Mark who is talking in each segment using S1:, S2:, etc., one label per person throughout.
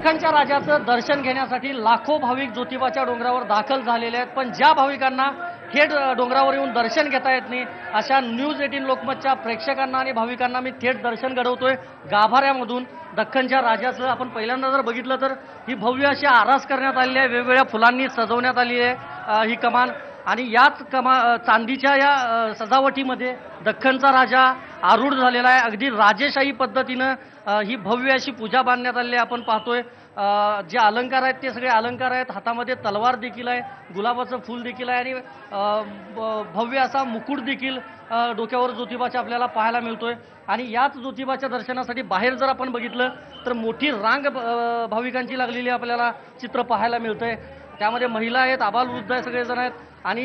S1: दख्खनच्या राजाचं दर्शन घेण्यासाठी लाखो भाविक ज्योतिबाच्या डोंगरावर दाखल झालेले आहेत. पण ज्या भाविकांना थेट डोंगरावर येऊन दर्शन घेता येत नाही अशा न्यूज एटीन लोकमतच्या प्रेक्षकांना आणि भाविकांना मी थेट दर्शन घडवतोय. गाभाऱ्यामधून दख्खनच्या राजाचं आपण पहिल्यांदा जर बघितलं तर ही भव्य अशी आरास करण्यात आलेली आहे. वेगवेगळ्या फुलांनी सजवण्यात आली आहे. ही कमान आणि याच कमा चांदीच्या या सजावटीमध्ये दख्खनचा राजा आरूढ झालेला आहे. अगदी राजेशाही पद्धतीनं ही भव्य अशी पूजा बांधण्यात आलेली आहे. आपण पाहतोय जे अलंकार आहेत ते सगळे अलंकार आहेत. हातामध्ये तलवार देखील आहे. गुलाबाचं फूल देखील आहे. आणि ब- भव्य असा मुकुट देखील डोक्यावर ज्योतिबाच्या आपल्याला पाहायला मिळतोय. आणि याच ज्योतिबाच्या दर्शनासाठी बाहेर जर आपण बघितलं तर मोठी रांग भाविकांची लागलेली आपल्याला चित्र पाहायला मिळतंय. त्यामध्ये महिला आहेत आबालवृद्ध आहे सगळेजण आहेत. आणि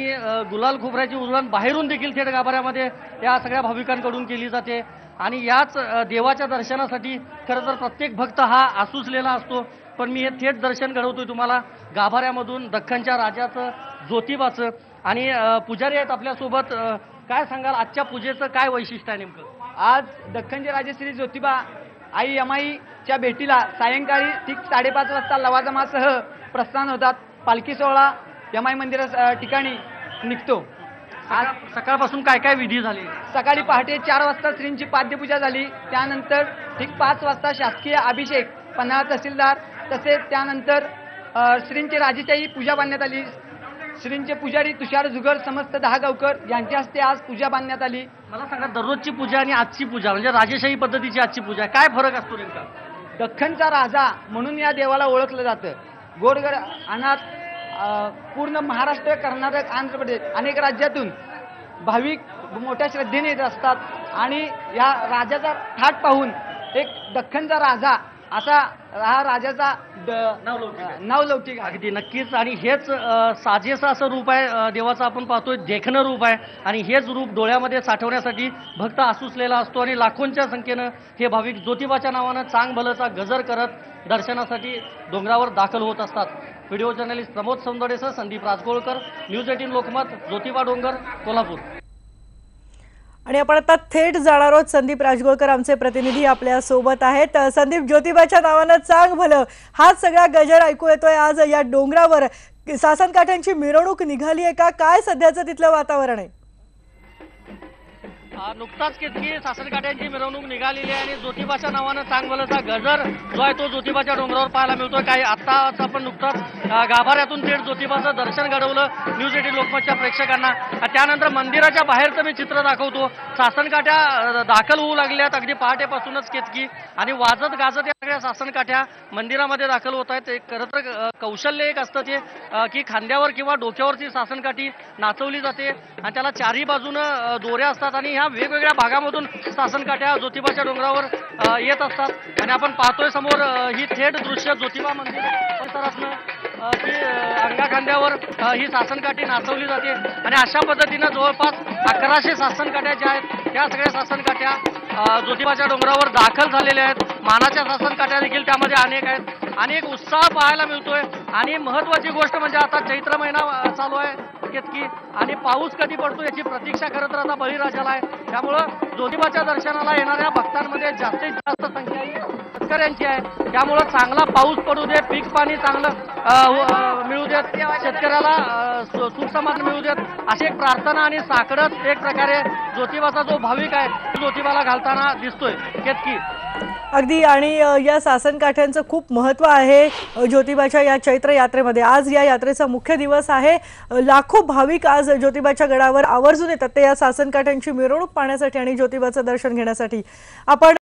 S1: गुलाल खोबऱ्याची उधळण बाहेरून देखील थेट गाभाऱ्यामध्ये या सगळ्या भाविकांकडून केली जाते. आणि याच देवाच्या दर्शनासाठी खरं तर प्रत्येक भक्त हा आसुसलेला असतो. पण मी हे थेट दर्शन घडवतोय तुम्हाला. गाभाऱ्यामधून दख्खनच्या राजाचं ज्योतिबाचं आणि पुजारी आहेत आपल्यासोबत. काय सांगाल? आजच्या पूजेचं काय वैशिष्ट्य आहे नेमकं?
S2: आज दख्खनचे राजे श्री ज्योतिबा आई यमाईच्या भेटीला सायंकाळी ठीक साडेपाच वाजता लवाजमासह प्रस्थान होतात. पालखी सोहळा यमाई मंदिरा ठिकाणी निघतो. आज
S1: सकाळ- सकाळपासून काय काय विधी झाले?
S2: सकाळी पहाटे चार वाजता श्रींची पाद्यपूजा झाली. त्यानंतर ठीक पाच वाजता शासकीय अभिषेक पन्हाळा तहसीलदार. तसेच त्यानंतर श्रींची राजेशाही पूजा बांधण्यात आली. श्रींचे पुजारी तुषार जुगर समस्त दहा गावकर यांच्या हस्ते आज पूजा बांधण्यात आली.
S1: मला सांगा दररोजची पूजा आणि आजची पूजा म्हणजे राजेशाही पद्धतीची आजची पूजा काय फरक असतो नेमका?
S2: दख्खनचा राजा म्हणून या देवाला ओळखलं जातं. गोरगर अनाथ पूर्ण महाराष्ट्र कर्नाटक आंध्र प्रदेश अनेक राज्यातून भाविक मोठ्या श्रद्धेने येत असतात. आणि या राजाचा थाट पाहून एक दख्खनचा राजा असा हा राजाचा
S1: नावलौकिक अगदी नक्कीच. आणि हेच साजेसं असं रूप आहे देवाचं आपण पाहतोय देखणं रूप आहे. आणि हेच रूप डोळ्यामध्ये साठवण्यासाठी भक्त आसुसलेला असतो आणि लाखोंच्या संख्येनं हे भाविक ज्योतिबाच्या नावानं चांग भलचा गजर करत दर्शनासाठी डोंगरावर दाखल होत असतात. व्हिडिओ जर्नलिस्ट प्रमोद सौंदडेसह संदीप राजगोळकर न्यूज एटीन लोकमत ज्योतिबा डोंगर कोल्हापूर.
S3: आणि आपण आता थेट जाणार आहोत. संदीप राजगोळकर आमचे प्रतिनिधी आपल्यासोबत आहेत. संदीप ज्योतिबाच्या नावानं चांग भलं. हाच सगळा गजर ऐकू येतोय आज या डोंगरावर. सासनकाठ्यांची मिरवणूक निघाली आहे का? काय सध्याचं तिथलं वातावरण आहे?
S1: नुकताच किती सासनकाठ्यांची मिरवणूक निघालेली आहे आणि ज्योतिबाच्या नावानं चांगवलचा गजर जो आहे तो ज्योतिबाच्या डोंगरावर पाहायला मिळतोय. काही आत्ताच आपण नुकताच गाभाऱ्यातून थेट ज्योतिबाचं दर्शन घडवलं न्यूज एटीन लोकमतच्या प्रेक्षकांना. त्यानंतर मंदिराच्या बाहेरचं मी चित्र दाखवतो. सासनकाठ्या दाखल होऊ लागल्यात. अगदी पहाटेपासूनच केतकी. आणि वाजत गाजत या सगळ्या सासनकाठ्या मंदिरामध्ये दाखल होत आहेत. एक खरं तर कौशल्य एक असतं ते की खांद्यावर किंवा डोक्यावरची सासनकाठी नाचवली जाते. आणि त्याला चारही बाजूनं दोऱ्या असतात. आणि ह्या वेगवेगळ्या भागामधून सासनकाठ्या ज्योतिबाच्या डोंगरावर येत असतात. आणि आपण पाहतोय समोर ही थेट दृश्य ज्योतिबा मंदिर परिसरातनं अ, की अंगाखांद्यावर ही सासनकाठी नाचवली जाते. आणि अशा पद्धतीनं जवळपास अकराशे सासनकाठ्या ज्या आहेत त्या सगळ्या सासनकाठ्या ज्योतिबाच्या डोंगरावर दाखल झालेल्या आहेत. मानाच्या सासनकाठ्या देखील त्यामध्ये अनेक आहेत. आणि एक उत्साह पाहायला मिळतोय. आणि महत्वाची गोष्ट म्हणजे आता चैत्र महिना चालू आहे. केतकी आणि पाऊस कधी पडतो याची प्रतीक्षा करत आता बळीराजाला आहे. त्यामुळं ज्योतिबाच्या दर्शनाला येणाऱ्या भक्तांमध्ये जास्तीत जास्त संख्या ही शेतकऱ्यांची आहे. त्यामुळं चांगला पाऊस पडू दे पीक पाणी चांगलं मिळू देत शेतकऱ्याला अ, मिळू देत अशी एक प्रार्थना आणि साकडत एक प्रकारे ज्योतिबाचा जो भाविक आहे ज्योतिबाला घालताना दिसतोय केतकी
S3: अगदी आणि या सासनकाठ्यांचं खूप महत्त्व आहे ज्योतिबाच्या या चैत्र यात्रेमध्ये. आज या यात्रेचा मुख्य दिवस आहे. लाखो भाविक आज ज्योतिबाच्या गडावर आवर्जून येतात. ते या सासनकाठ्यांची मिरवणूक पाहण्यासाठी आणि ज्योतिबाचं दर्शन घेण्यासाठी. आपण